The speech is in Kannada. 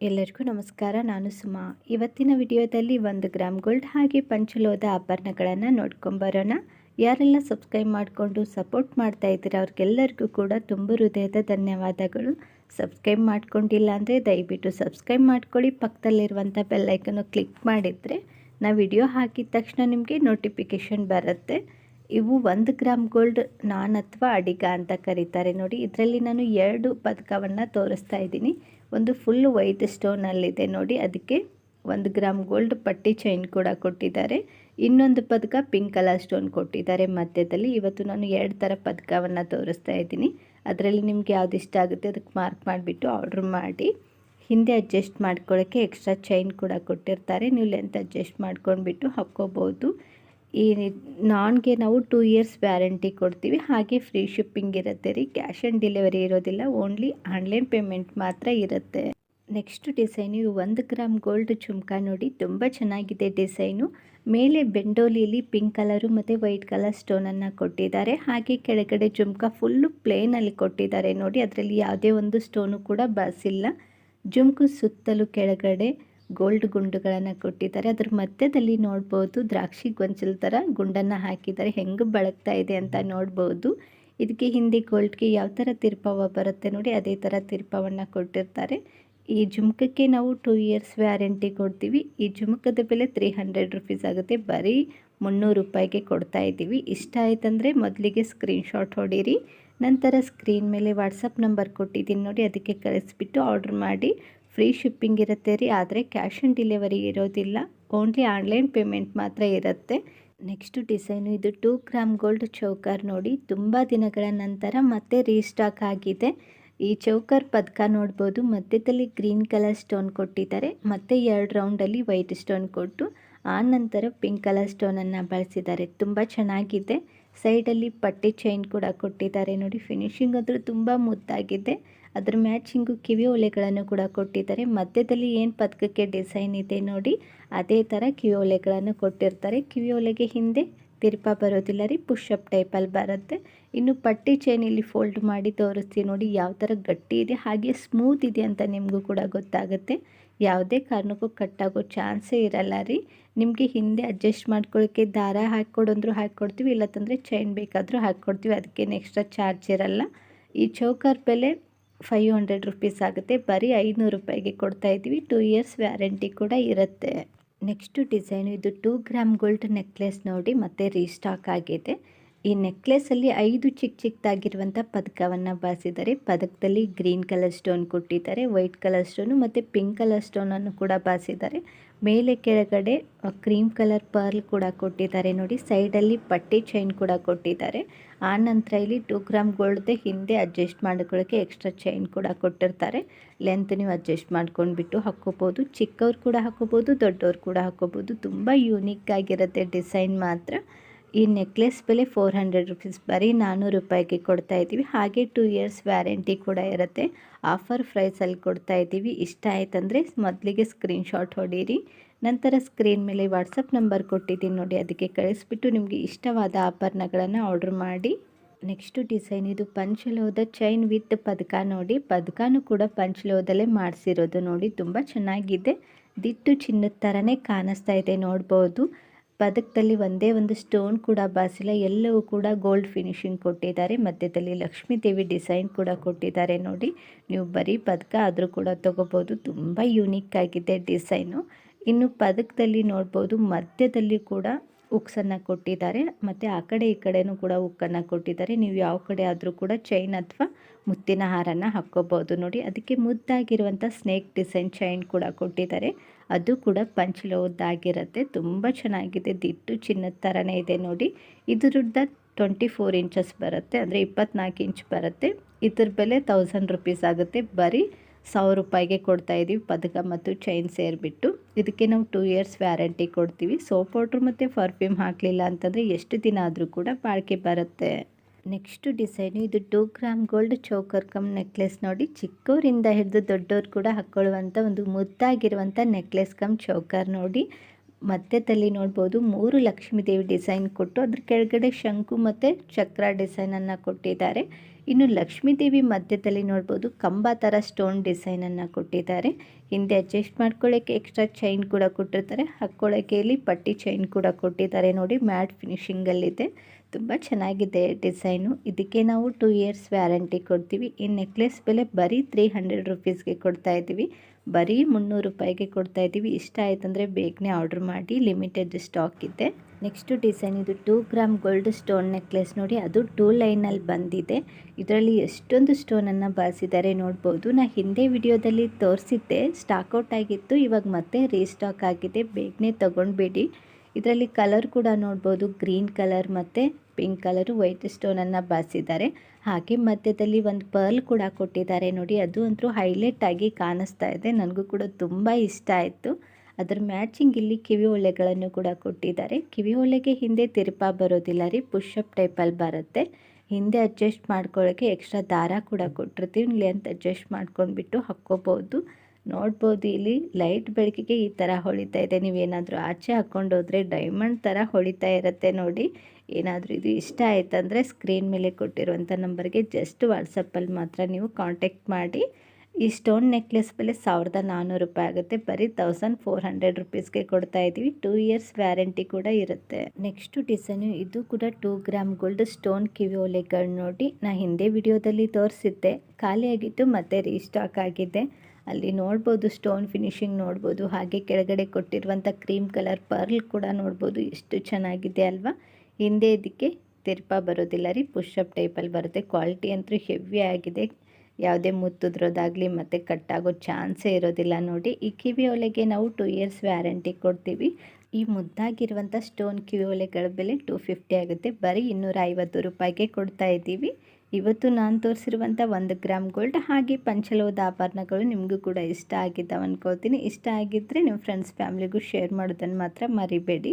ಎಲ್ಲರಿಗೂ ನಮಸ್ಕಾರ. ನಾನು ಸುಮಾ. ಇವತ್ತಿನ ವಿಡಿಯೋದಲ್ಲಿ ಒಂದು ಗ್ರಾಮ್ ಗೋಲ್ಡ್ ಹಾಗೆ ಪಂಚಲೋದ ಆಭರಣಗಳನ್ನು ನೋಡ್ಕೊಂಬರೋಣ ಯಾರೆಲ್ಲ ಸಬ್ಸ್ಕ್ರೈಬ್ ಮಾಡಿಕೊಂಡು ಸಪೋರ್ಟ್ ಮಾಡ್ತಾ ಇದ್ದೀರಾ ಅವ್ರಿಗೆಲ್ಲರಿಗೂ ಕೂಡ ತುಂಬ ಹೃದಯದ ಧನ್ಯವಾದಗಳು. ಸಬ್ಸ್ಕ್ರೈಬ್ ಮಾಡ್ಕೊಂಡಿಲ್ಲ ಅಂದರೆ ದಯವಿಟ್ಟು ಸಬ್ಸ್ಕ್ರೈಬ್ ಮಾಡ್ಕೊಳ್ಳಿ. ಪಕ್ಕದಲ್ಲಿರುವಂಥ ಬೆಲ್ಲೈಕನ್ನು ಕ್ಲಿಕ್ ಮಾಡಿದರೆ ನಾ ವಿಡಿಯೋ ಹಾಕಿದ ತಕ್ಷಣ ನಿಮಗೆ ನೋಟಿಫಿಕೇಷನ್ ಬರುತ್ತೆ. ಇವು ಒಂದು ಗ್ರಾಮ್ ಗೋಲ್ಡ್ ನಾನ್ ಅಥವಾ ಅಡಿಗ ಅಂತ ಕರೀತಾರೆ. ನೋಡಿ, ಇದರಲ್ಲಿ ನಾನು ಎರಡು ಪದಕವನ್ನು ತೋರಿಸ್ತಾ ಇದ್ದೀನಿ. ಒಂದು ಫುಲ್ ವೈಟ್ ಸ್ಟೋನಲ್ಲಿದೆ ನೋಡಿ, ಅದಕ್ಕೆ ಒಂದು ಗ್ರಾಮ್ ಗೋಲ್ಡ್ ಪಟ್ಟಿ ಚೈನ್ ಕೂಡ ಕೊಟ್ಟಿದ್ದಾರೆ. ಇನ್ನೊಂದು ಪದಕ ಪಿಂಕ್ ಕಲರ್ ಸ್ಟೋನ್ ಕೊಟ್ಟಿದ್ದಾರೆ ಮಧ್ಯದಲ್ಲಿ. ಇವತ್ತು ನಾನು ಎರಡು ಥರ ಪದಕವನ್ನು ತೋರಿಸ್ತಾ ಇದ್ದೀನಿ. ಅದರಲ್ಲಿ ನಿಮ್ಗೆ ಯಾವ್ದು ಇಷ್ಟ ಆಗುತ್ತೆ ಅದಕ್ಕೆ ಮಾರ್ಕ್ ಮಾಡಿಬಿಟ್ಟು ಆರ್ಡ್ರ್ ಮಾಡಿ. ಹಿಂದೆ ಅಡ್ಜಸ್ಟ್ ಮಾಡ್ಕೊಳ್ಳೋಕ್ಕೆ ಎಕ್ಸ್ಟ್ರಾ ಚೈನ್ ಕೂಡ ಕೊಟ್ಟಿರ್ತಾರೆ. ನೀವು ಲೆಂತ್ ಅಡ್ಜಸ್ಟ್ ಮಾಡ್ಕೊಂಡ್ಬಿಟ್ಟು ಹಾಕ್ಕೋಬೋದು. ಈ ನಾನ್ಗೆ ನಾವು ಟೂ ಇಯರ್ಸ್ ವ್ಯಾರಂಟಿ ಕೊಡ್ತೀವಿ. ಹಾಗೆ ಫ್ರೀ ಶಿಪ್ಪಿಂಗ್ ಇರುತ್ತೆ ರೀ. ಕ್ಯಾಶ್ ಆನ್ ಡೆಲಿವರಿ ಇರೋದಿಲ್ಲ. ಓನ್ಲಿ ಆನ್ಲೈನ್ ಪೇಮೆಂಟ್ ಮಾತ್ರ ಇರುತ್ತೆ. ನೆಕ್ಸ್ಟ್ ಡಿಸೈನು ಒಂದು ಗ್ರಾಮ್ ಗೋಲ್ಡ್ ಜುಮ್ಕಾ ನೋಡಿ. ತುಂಬ ಚೆನ್ನಾಗಿದೆ ಡಿಸೈನು ಮೇಲೆ ಬೆಂಡೋಲಿಯಲ್ಲಿ ಪಿಂಕ್ ಕಲರು ಮತ್ತು ವೈಟ್ ಕಲರ್ ಸ್ಟೋನನ್ನು ಕೊಟ್ಟಿದ್ದಾರೆ. ಹಾಗೆ ಕೆಳಗಡೆ ಜುಮ್ಕಾ ಫುಲ್ಲು ಪ್ಲೇನಲ್ಲಿ ಕೊಟ್ಟಿದ್ದಾರೆ ನೋಡಿ. ಅದರಲ್ಲಿ ಯಾವುದೇ ಒಂದು ಸ್ಟೋನು ಕೂಡ ಬಸಿಲ್ಲ. ಜುಮ್ಕು ಸುತ್ತಲೂ ಕೆಳಗಡೆ ಗೋಲ್ಡ್ ಗುಂಡುಗಳನ್ನು ಕೊಟ್ಟಿದ್ದಾರೆ. ಅದ್ರ ಮಧ್ಯದಲ್ಲಿ ನೋಡ್ಬೋದು ದ್ರಾಕ್ಷಿ ಗೊಂಚಲ್ ಥರ ಗುಂಡನ್ನು ಹಾಕಿದ್ದಾರೆ. ಹೆಂಗೆ ಬಳಗ್ತಾ ಇದೆ ಅಂತ ನೋಡ್ಬೋದು. ಇದಕ್ಕೆ ಹಿಂದೆ ಗೋಲ್ಡ್ಗೆ ಯಾವ ಥರ ತಿರ್ಪವ ಬರುತ್ತೆ ನೋಡಿ, ಅದೇ ಥರ ತಿರ್ಪವನ್ನು ಕೊಟ್ಟಿರ್ತಾರೆ. ಈ ಜುಮ್ಕಕ್ಕೆ ನಾವು ಟೂ ಇಯರ್ಸ್ ವ್ಯಾರಂಟಿ ಕೊಡ್ತೀವಿ. ಈ ಜುಮ್ಕದ ಬೆಲೆ ತ್ರೀ ಹಂಡ್ರೆಡ್ ರುಪೀಸ್ ಆಗುತ್ತೆ. ಬರೀ ಮುನ್ನೂರು ರೂಪಾಯಿಗೆ ಕೊಡ್ತಾ ಇದ್ದೀವಿ. ಇಷ್ಟ ಆಯ್ತಂದರೆ ಮೊದಲಿಗೆ ಸ್ಕ್ರೀನ್ಶಾಟ್ ಹೊಡೀರಿ. ನಂತರ ಸ್ಕ್ರೀನ್ ಮೇಲೆ ವಾಟ್ಸಪ್ ನಂಬರ್ ಕೊಟ್ಟಿದ್ದೀನಿ ನೋಡಿ, ಅದಕ್ಕೆ ಕಳಿಸ್ಬಿಟ್ಟು ಆರ್ಡ್ರ್ ಮಾಡಿ. ಫ್ರೀ ಶಿಪ್ಪಿಂಗ್ ಇರುತ್ತೆ ರೀ, ಆದರೆ ಕ್ಯಾಶ್ ಆನ್ ಡೆಲಿವರಿ ಇರೋದಿಲ್ಲ. ಓನ್ಲಿ ಆನ್ಲೈನ್ ಪೇಮೆಂಟ್ ಮಾತ್ರ ಇರುತ್ತೆ. ನೆಕ್ಸ್ಟ್ ಡಿಸೈನು, ಇದು ಟೂ ಗ್ರಾಮ್ ಗೋಲ್ಡ್ ಚೌಕರ್ ನೋಡಿ, ತುಂಬ ದಿನಗಳ ನಂತರ ಮತ್ತೆ ರೀಸ್ಟಾಕ್ ಆಗಿದೆ. ಈ ಚೌಕರ್ ಪದಕ ನೋಡ್ಬೋದು, ಮಧ್ಯದಲ್ಲಿ ಗ್ರೀನ್ ಕಲರ್ ಸ್ಟೋನ್ ಕೊಟ್ಟಿದ್ದಾರೆ, ಮತ್ತು ಎರಡು ರೌಂಡಲ್ಲಿ ವೈಟ್ ಸ್ಟೋನ್ ಕೊಟ್ಟು, ಆ ನಂತರ ಪಿಂಕ್ ಕಲರ್ ಸ್ಟೋನನ್ನು ಬಳಸಿದ್ದಾರೆ. ತುಂಬ ಚೆನ್ನಾಗಿದೆ. ಸೈಡಲ್ಲಿ ಪಟ್ಟಿ ಚೈನ್ ಕೂಡ ಕೊಟ್ಟಿದ್ದಾರೆ ನೋಡಿ, ಫಿನಿಶಿಂಗ್ ಆದರೂ ತುಂಬ ಮುದ್ದಾಗಿದೆ. ಅದ್ರ ಮ್ಯಾಚಿಂಗು ಕಿವಿ ಒಲೆಗಳನ್ನು ಕೂಡ ಕೊಟ್ಟಿದ್ದಾರೆ. ಮಧ್ಯದಲ್ಲಿ ಏನು ಪದಕಕ್ಕೆ ಡಿಸೈನ್ ಇದೆ ನೋಡಿ, ಅದೇ ಥರ ಕಿವಿ ಒಲೆಗಳನ್ನು ಕೊಟ್ಟಿರ್ತಾರೆ. ಕಿವಿ ಒಲೆಗೆ ಹಿಂದೆ ತಿರ್ಪ ಬರೋದಿಲ್ಲ ರೀ ಪುಷಪ್ ಟೈಪಲ್ಲಿ ಬರುತ್ತೆ. ಇನ್ನು ಪಟ್ಟಿ ಚೈನ್ ಇಲ್ಲಿ ಫೋಲ್ಡ್ ಮಾಡಿ ತೋರಿಸ್ತೀವಿ ನೋಡಿ, ಯಾವ ಥರ ಗಟ್ಟಿ ಇದೆ, ಹಾಗೆ ಸ್ಮೂತ್ ಇದೆ ಅಂತ ನಿಮಗೂ ಕೂಡ ಗೊತ್ತಾಗುತ್ತೆ. ಯಾವುದೇ ಕಾರಣಕ್ಕೂ ಕಟ್ಟಾಗೋ ಚಾನ್ಸೇ ಇರಲ್ಲ ರೀ. ನಿಮಗೆ ಹಿಂದೆ ಅಡ್ಜಸ್ಟ್ ಮಾಡ್ಕೊಳ್ಳೋಕ್ಕೆ ದಾರ ಹಾಕ್ಕೊಡಂದ್ರೂ ಹಾಕ್ಕೊಡ್ತೀವಿ, ಇಲ್ಲತ್ತಂದರೆ ಚೈನ್ ಬೇಕಾದರೂ ಹಾಕ್ಕೊಡ್ತೀವಿ ಅದಕ್ಕೆ ಎಕ್ಸ್ಟ್ರಾ ಚಾರ್ಜ್ ಇರಲ್ಲ. ಈ ಚೌಕರ್ ಬೆಲೆ ಫೈವ್ ಹಂಡ್ರೆಡ್ ರುಪೀಸ್ ಆಗುತ್ತೆ. ಬರೀ ಐನೂರು ರೂಪಾಯಿಗೆ ಕೊಡ್ತಾ ಇದ್ದೀವಿ. ಟೂ ಇಯರ್ಸ್ ವ್ಯಾರಂಟಿ ಕೂಡ ಇರುತ್ತೆ. ನೆಕ್ಸ್ಟು ಡಿಸೈನು ಇದು ಟೂ ಗ್ರಾಮ್ ಗೋಲ್ಡ್ ನೆಕ್ಲೆಸ್ ನೋಡಿ ಮತ್ತೆ ರೀಸ್ಟಾಕ್ ಆಗಿದೆ. ಈ ನೆಕ್ಲೆಸಲ್ಲಿ ಐದು ಚಿಕ್ಕ ಚಿಕ್ಕದಾಗಿರುವಂಥ ಪದಕವನ್ನು ಬಾಸಿದ್ದಾರೆ ಪದಕದಲ್ಲಿ ಗ್ರೀನ್ ಕಲರ್ ಸ್ಟೋನ್ ಕೊಟ್ಟಿದ್ದಾರೆ, ವೈಟ್ ಕಲರ್ ಸ್ಟೋನು ಮತ್ತು ಪಿಂಕ್ ಕಲರ್ ಸ್ಟೋನನ್ನು ಕೂಡ ಬಾಸಿದ್ದಾರೆ ಮೇಲೆ ಕೆಳಗಡೆ ಕ್ರೀಮ್ ಕಲರ್ ಪರ್ಲ್ ಕೂಡ ಕೊಟ್ಟಿದ್ದಾರೆ ನೋಡಿ, ಸೈಡಲ್ಲಿ ಪಟ್ಟಿ ಚೈನ್ ಕೂಡ ಕೊಟ್ಟಿದ್ದಾರೆ. ಆ ನಂತರ ಇಲ್ಲಿ ಟೂ ಗ್ರಾಮ್ ಗೋಲ್ಡ್ದೆ ಹಿಂದೆ ಅಡ್ಜಸ್ಟ್ ಮಾಡ್ಕೊಳ್ಳೋಕ್ಕೆ ಎಕ್ಸ್ಟ್ರಾ ಚೈನ್ ಕೂಡ ಕೊಟ್ಟಿರ್ತಾರೆ. ಲೆಂತ್ ನೀವು ಅಡ್ಜಸ್ಟ್ ಮಾಡ್ಕೊಂಡ್ಬಿಟ್ಟು ಹಾಕ್ಕೋಬೋದು. ಚಿಕ್ಕವ್ರು ಕೂಡ ಹಾಕ್ಕೋಬೋದು, ದೊಡ್ಡವ್ರು ಕೂಡ ಹಾಕ್ಕೋಬೋದು. ತುಂಬ ಯೂನಿಕ್ ಆಗಿರುತ್ತೆ ಡಿಸೈನ್ ಮಾತ್ರ. ಈ ನೆಕ್ಲೆಸ್ ಬೆಲೆ ಫೋರ್ ಹಂಡ್ರೆಡ್ ರುಪೀಸ್ ಬರೀ ನಾನ್ನೂರು ರೂಪಾಯಿಗೆ ಕೊಡ್ತಾ ಇದ್ದೀವಿ. ಹಾಗೆ ಟೂ ಇಯರ್ಸ್ ವ್ಯಾರಂಟಿ ಕೂಡ ಇರುತ್ತೆ. ಆಫರ್ ಪ್ರೈಸಲ್ಲಿ ಕೊಡ್ತಾ ಇದ್ದೀವಿ. ಇಷ್ಟ ಆಯ್ತಂದರೆ ಮೊದಲಿಗೆ ಸ್ಕ್ರೀನ್ಶಾಟ್ ಹೊಡೀರಿ. ನಂತರ ಸ್ಕ್ರೀನ್ ಮೇಲೆ ವಾಟ್ಸಪ್ ನಂಬರ್ ಕೊಟ್ಟಿದ್ದೀನಿ ನೋಡಿ, ಅದಕ್ಕೆ ಕಳಿಸ್ಬಿಟ್ಟು ನಿಮಗೆ ಇಷ್ಟವಾದ ಆಭರಣಗಳನ್ನು ಆರ್ಡ್ರ್ ಮಾಡಿ. ನೆಕ್ಸ್ಟು ಡಿಸೈನ್ ಇದು ಪಂಚಲೋದ ಚೈನ್ ವಿತ್ ಪದಕ ನೋಡಿ. ಪದಕನೂ ಕೂಡ ಪಂಚಲೋದಲ್ಲೇ ಮಾಡಿಸಿರೋದು ನೋಡಿ, ತುಂಬ ಚೆನ್ನಾಗಿದೆ. ದಿಟ್ಟು ಚಿನ್ನದ ಥರನೇ ಕಾಣಿಸ್ತಾ ಇದೆ ನೋಡ್ಬೋದು. ಪದಕದಲ್ಲಿ ಒಂದೇ ಒಂದು ಸ್ಟೋನ್ ಕೂಡ ಬಾಸಿಲ್ಲ, ಎಲ್ಲವೂ ಕೂಡ ಗೋಲ್ಡ್ ಫಿನಿಶಿಂಗ್ ಕೊಟ್ಟಿದ್ದಾರೆ. ಮಧ್ಯದಲ್ಲಿ ಲಕ್ಷ್ಮೀ ದೇವಿ ಡಿಸೈನ್ ಕೂಡ ಕೊಟ್ಟಿದ್ದಾರೆ ನೋಡಿ. ನೀವು ಬರೀ ಪದಕ ಆದರೂ ಕೂಡ ತೊಗೋಬೋದು. ತುಂಬ ಯೂನಿಕ್ ಆಗಿದೆ ಡಿಸೈನು. ಇನ್ನು ಪದಕದಲ್ಲಿ ನೋಡ್ಬೋದು, ಮಧ್ಯದಲ್ಲಿ ಕೂಡ ಉಕ್ಸನ್ನು ಕೊಟ್ಟಿದ್ದಾರೆ. ಮತ್ತು ಆ ಕಡೆ ಈ ಕಡೆನೂ ಕೂಡ ಉಕ್ಕನ್ನು ಕೊಟ್ಟಿದ್ದಾರೆ. ನೀವು ಯಾವ ಕಡೆ ಆದರೂ ಕೂಡ ಚೈನ್ ಅಥವಾ ಮುತ್ತಿನ ಹಾರನ ಹಾಕ್ಕೋಬೋದು ನೋಡಿ. ಅದಕ್ಕೆ ಮುದ್ದಾಗಿರುವಂಥ ಸ್ನೇಕ್ ಡಿಸೈನ್ ಚೈನ್ ಕೂಡ ಕೊಟ್ಟಿದ್ದಾರೆ. ಅದು ಕೂಡ ಪಂಚಲೋದ್ದಾಗಿರುತ್ತೆ ತುಂಬ ಚೆನ್ನಾಗಿದೆ. ದಿಟ್ಟು ಚಿನ್ನದ ಥರನೇ ಇದೆ ನೋಡಿ. ಇದ್ರದ್ದು ಟ್ವೆಂಟಿ ಫೋರ್ ಇಂಚಸ್ ಬರುತ್ತೆ. ಅಂದರೆ ಇಪ್ಪತ್ನಾಲ್ಕು ಇಂಚ್ ಬರುತ್ತೆ. ಇದ್ರ ಬೆಲೆ ತೌಸಂಡ್ ರುಪೀಸ್ ಆಗುತ್ತೆ. ಬರೀ ಸಾವಿರ ರೂಪಾಯಿಗೆ ಕೊಡ್ತಾ ಇದ್ದೀವಿ ಪದಕ ಮತ್ತು ಚೈನ್ ಸೇರಿಬಿಟ್ಟು. ಇದಕ್ಕೆ ನಾವು ಟೂ ಇಯರ್ಸ್ ವ್ಯಾರಂಟಿ ಕೊಡ್ತೀವಿ. ಸೋಪ್ ಪೌಡ್ರ್ ಮತ್ತು ಪರ್ಫ್ಯೂಮ್ ಹಾಕಲಿಲ್ಲ ಅಂತಂದರೆ ಎಷ್ಟು ದಿನ ಆದರೂ ಕೂಡ ಬಾಳಿಕೆ ಬರುತ್ತೆ. ನೆಕ್ಸ್ಟ್ ಡಿಸೈನು ಇದು two gram gold choker cum necklace ನೋಡಿ. ಚಿಕ್ಕವರಿಂದ ಹಿಡಿದು ದೊಡ್ಡವ್ರು ಕೂಡ ಹಾಕ್ಕೊಳ್ಳುವಂಥ ಒಂದು ಮುದ್ದಾಗಿರುವಂಥ ನೆಕ್ಲೆಸ್ ಕಮ್ ಚೌಕರ್ ನೋಡಿ. ಮಧ್ಯದಲ್ಲಿ ನೋಡ್ಬೋದು, ಮೂರು ಲಕ್ಷ್ಮೀದೇವಿ ಡಿಸೈನ್ ಕೊಟ್ಟು ಅದ್ರ ಕೆಳಗಡೆ ಶಂಕು ಮತ್ತು ಚಕ್ರ ಡಿಸೈನನ್ನು ಕೊಟ್ಟಿದ್ದಾರೆ. ಇನ್ನು ಲಕ್ಷ್ಮೀ ದೇವಿ ಮಧ್ಯದಲ್ಲಿ ನೋಡ್ಬೋದು ಕಂಬ ಥರ ಸ್ಟೋನ್ ಡಿಸೈನನ್ನು ಕೊಟ್ಟಿದ್ದಾರೆ. ಹಿಂದೆ ಅಡ್ಜಸ್ಟ್ ಮಾಡ್ಕೊಳ್ಳೋಕ್ಕೆ ಎಕ್ಸ್ಟ್ರಾ ಚೈನ್ ಕೂಡ ಕೊಟ್ಟಿರ್ತಾರೆ. ಹಾಕ್ಕೊಳ್ಳೋಕ್ಕೆ ಇಲ್ಲಿ ಪಟ್ಟಿ ಚೈನ್ ಕೂಡ ಕೊಟ್ಟಿದ್ದಾರೆ ನೋಡಿ ಮ್ಯಾಟ್ ಫಿನಿಷಿಂಗಲ್ಲಿದೆ ತುಂಬ ಚೆನ್ನಾಗಿದೆ ಡಿಸೈನು ಇದಕ್ಕೆ ನಾವು ಟೂ ಇಯರ್ಸ್ ವ್ಯಾರಂಟಿ ಕೊಡ್ತೀವಿ. ಈ ನೆಕ್ಲೆಸ್ ಬೆಲೆ ಬರೀ ತ್ರೀ ಹಂಡ್ರೆಡ್ ರುಪೀಸ್ಗೆ ಕೊಡ್ತಾ ಇದ್ದೀವಿ. ಬರೀ ಮುನ್ನೂರು ರೂಪಾಯಿಗೆ ಕೊಡ್ತಾ ಇದ್ದೀವಿ. ಇಷ್ಟ ಆಯ್ತಂದರೆ ಬೇಗನೆ ಆರ್ಡ್ರ್ ಮಾಡಿ. ಲಿಮಿಟೆಡ್ ಸ್ಟಾಕ್ ಇದೆ. ನೆಕ್ಸ್ಟು ಡಿಸೈನ್ ಇದು two gram gold stone necklace ನೋಡಿ, ಅದು ಟೂ ಲೈನಲ್ಲಿ ಬಂದಿದೆ. ಇದರಲ್ಲಿ ಎಷ್ಟೊಂದು ಸ್ಟೋನನ್ನು ಬಳಸಿದ್ದಾರೆ ನೋಡ್ಬೋದು. ನಾ ಹಿಂದೆ ವಿಡಿಯೋದಲ್ಲಿ ತೋರಿಸಿದ್ದೆ ಸ್ಟಾಕ್ಔಟ್ ಆಗಿತ್ತು, ಇವಾಗ ಮತ್ತೆ ರೀಸ್ಟಾಕ್ ಆಗಿದೆ. ಬೇಗನೆ ತೊಗೊಂಡ್ಬೇಡಿ. ಇದರಲ್ಲಿ ಕಲರ್ ಕೂಡ ನೋಡ್ಬೋದು, ಗ್ರೀನ್ ಕಲರ್ ಮತ್ತು ಪಿಂಕ್ ಕಲರು ವೈಟ್ ಸ್ಟೋನನ್ನು ಬಳಸಿದ್ದಾರೆ ಹಾಗೆ ಮಧ್ಯದಲ್ಲಿ ಒಂದು ಪರ್ಲ್ ಕೂಡ ಕೊಟ್ಟಿದ್ದಾರೆ ನೋಡಿ. ಅದು ಅಂತೂ ಹೈಲೈಟ್ ಆಗಿ ಕಾಣಿಸ್ತಾ ಇದೆ. ನನಗೂ ಕೂಡ ತುಂಬ ಇಷ್ಟ ಆಯಿತು. ಅದರ ಮ್ಯಾಚಿಂಗ್ ಇಲ್ಲಿ ಕಿವಿ ಒಳ್ಳೆಗಳನ್ನು ಕೂಡ ಕೊಟ್ಟಿದ್ದಾರೆ. ಕಿವಿ ಒಳ್ಳೆಗೆ ಹಿಂದೆ ತಿರುಪ ಬರೋದಿಲ್ಲ ರೀ ಪುಷಪ್ ಟೈಪಲ್ಲಿ ಬರುತ್ತೆ. ಹಿಂದೆ ಅಡ್ಜಸ್ಟ್ ಮಾಡ್ಕೊಳ್ಳೋಕ್ಕೆ ಎಕ್ಸ್ಟ್ರಾ ದಾರ ಕೂಡ ಕೊಟ್ಟಿರ್ತೀವಿ. ಇಲ್ಲಿ ಅಂತ ಅಡ್ಜಸ್ಟ್ ಮಾಡ್ಕೊಂಡ್ಬಿಟ್ಟು ಹಾಕ್ಕೋಬೋದು. ನೋಡ್ಬೋದು ಇಲ್ಲಿ ಲೈಟ್ ಬೆಳಕಿಗೆ ಈ ಥರ ಹೊಳಿತಾ ಇದೆ. ನೀವೇನಾದರೂ ಆಚೆ ಹಾಕ್ಕೊಂಡೋದ್ರೆ ಡೈಮಂಡ್ ಥರ ಹೊಳಿತಾ ಇರುತ್ತೆ ನೋಡಿ. ಏನಾದರೂ ಇದು ಇಷ್ಟ ಆಯ್ತಂದರೆ ಸ್ಕ್ರೀನ್ ಮೇಲೆ ಕೊಟ್ಟಿರುವಂಥ ನಂಬರ್ಗೆ ಜಸ್ಟ್ ವಾಟ್ಸಪ್ಪಲ್ಲಿ ಮಾತ್ರ ನೀವು ಕಾಂಟ್ಯಾಕ್ಟ್ ಮಾಡಿ. ಈ ಸ್ಟೋನ್ ನೆಕ್ಲೆಸ್ ಬೆಲೆ ಸಾವಿರದ ನಾನ್ನೂರು ರೂಪಾಯಿ ಆಗುತ್ತೆ. ಬರೀ ತೌಸಂಡ್ ಫೋರ್ ಹಂಡ್ರೆಡ್ ರುಪೀಸ್ಗೆ ಕೊಡ್ತಾ ಇದ್ದೀವಿ. ಟೂ ಇಯರ್ಸ್ ವ್ಯಾರಂಟಿ ಕೂಡ ಇರುತ್ತೆ. ನೆಕ್ಸ್ಟ್ ಡಿಸೈನು ಇದು ಕೂಡ ಟೂ ಗ್ರಾಮ್ ಗೋಲ್ಡ್ ಸ್ಟೋನ್ ಕಿವಿ ಒಲೆಗಳು ನೋಡಿ ನಾ ಹಿಂದೆ ವಿಡಿಯೋದಲ್ಲಿ ತೋರಿಸಿದ್ದೆ. ಖಾಲಿಯಾಗಿತ್ತು ಮತ್ತೆ ರೀಸ್ಟಾಕ್ ಆಗಿದೆ. ಅಲ್ಲಿ ನೋಡ್ಬೋದು ಸ್ಟೋನ್ ಫಿನಿಶಿಂಗ್ ನೋಡ್ಬೋದು. ಹಾಗೆ ಕೆಳಗಡೆ ಕೊಟ್ಟಿರುವಂಥ ಕ್ರೀಮ್ ಕಲರ್ ಪರ್ಲ್ ಕೂಡ ನೋಡ್ಬೋದು. ಎಷ್ಟು ಚೆನ್ನಾಗಿದೆ ಅಲ್ವಾ? ಹಿಂದೆ ಇದಕ್ಕೆ ತಿರ್ಪ ಬರೋದಿಲ್ಲ ರೀ. ಪುಷಪ್ ಟೈಪಲ್ಲಿ ಬರುತ್ತೆ. ಕ್ವಾಲಿಟಿ ಅಂತೂ ಹೆವಿ ಆಗಿದೆ. ಯಾವುದೇ ಮುತ್ತಿದ್ರೋದಾಗಲಿ ಮತ್ತು ಕಟ್ಟಾಗೋ ಚಾನ್ಸೇ ಇರೋದಿಲ್ಲ ನೋಡಿ. ಈ ಕಿವಿ ಒಲೆಗೆ ನಾವು ಟೂ ಇಯರ್ಸ್ ವ್ಯಾರಂಟಿ ಕೊಡ್ತೀವಿ. ಈ ಮುದ್ದಾಗಿರುವಂಥ ಸ್ಟೋನ್ ಕಿವಿ ಒಲೆಗಳ ಬೆಲೆ ಟು ಫಿಫ್ಟಿ ಆಗುತ್ತೆ. ಬರೀ ಇನ್ನೂರ ಐವತ್ತು ರೂಪಾಯಿಗೆ ಕೊಡ್ತಾ ಇದ್ದೀವಿ. ಇವತ್ತು ನಾನು ತೋರಿಸಿರುವಂಥ ಒಂದು ಗ್ರಾಮ್ ಗೋಲ್ಡ್ ಹಾಗೆ ಪಂಚಲೋದ ಆಭರಣಗಳು ನಿಮಗೂ ಕೂಡ ಇಷ್ಟ ಆಗಿದ್ದಾವೆ ಅನ್ಕೋತೀನಿ ಇಷ್ಟ ಆಗಿದ್ದರೆ ನಿಮ್ಮ ಫ್ರೆಂಡ್ಸ್ ಫ್ಯಾಮ್ಲಿಗೂ ಶೇರ್ ಮಾಡೋದನ್ನು ಮಾತ್ರ ಮರಿಬೇಡಿ.